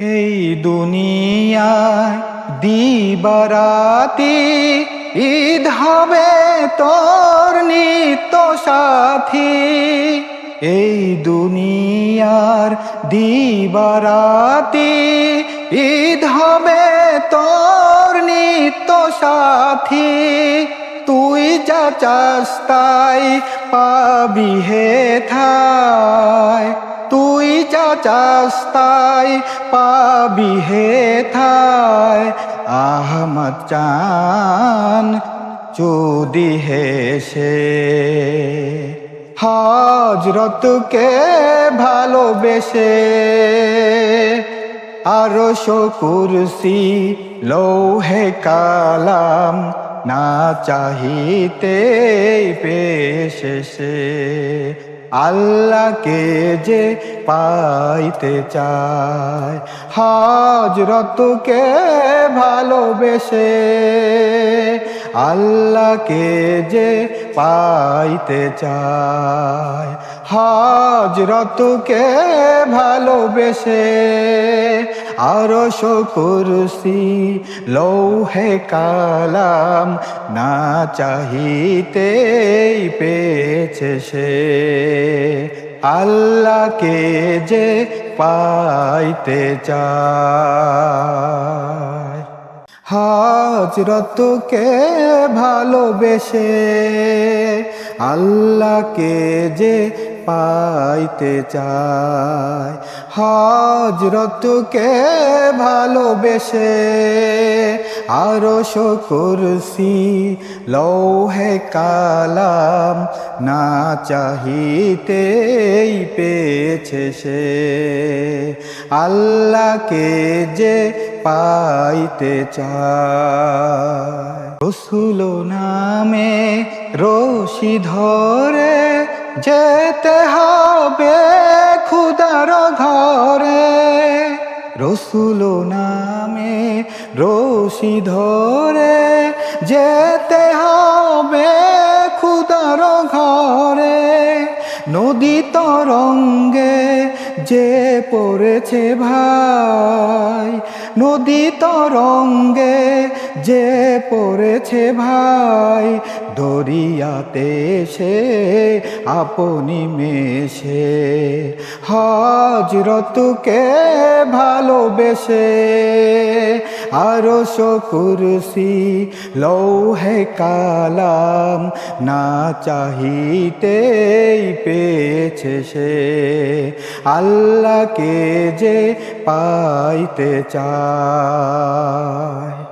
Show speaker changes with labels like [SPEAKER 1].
[SPEAKER 1] এই দুনিয়ায় দিবারাতি ঈদ হবে তোর নিত্য সাথী। এই দুনিয়ার দিবারাতি ঈদ হবে তোর নিত্য সাথী। যা চাস তাই পাবি হে থায় তুই যা চাস তাই পাবি হে থায় আহমদ চান চুদি হেসে হজরতকে ভালোবেসে আরও কুরসি লৌহে কালাম না চাহিতে পেশেষে আল্লাহকে যে পাইতে চায় হজরতকে ভালোবেসে। আল্লাহকে যে পাইতে চায়। হজরতকে ভালোবেসে আরও কুরসি লৌহে কালাম না চাহিতে পেয়েছে সে। আল্লাহকে যে পাইতে চায়। হজরতকে ভালোবেসে আল্লাহকে যে পাইতে চায়। হজরতকে ভালোবেসে আরও কুরসি লৌহে কালাম না চাহিতেই পেয়েছে সে। আল্লাহকে যে পাইতে চায়। রসুল নামে রশি ধরে যেতে হবে খুদার ঘরে। রসুল নামে রশি ধরে। যেতে হবে খুদার ঘরে। নদী তরঙ্গে যে পড়েছে ভাই। নদী তরঙ্গে যে পড়েছে ভাই, দরিয়াতে সে আপনি মেশে। হজরতকে ভালোবেসে আরও কুরসি লৌহে কালাম না চাহিতেই পেয়েছে সে। আল্লাহকে যে পাইতে চায়।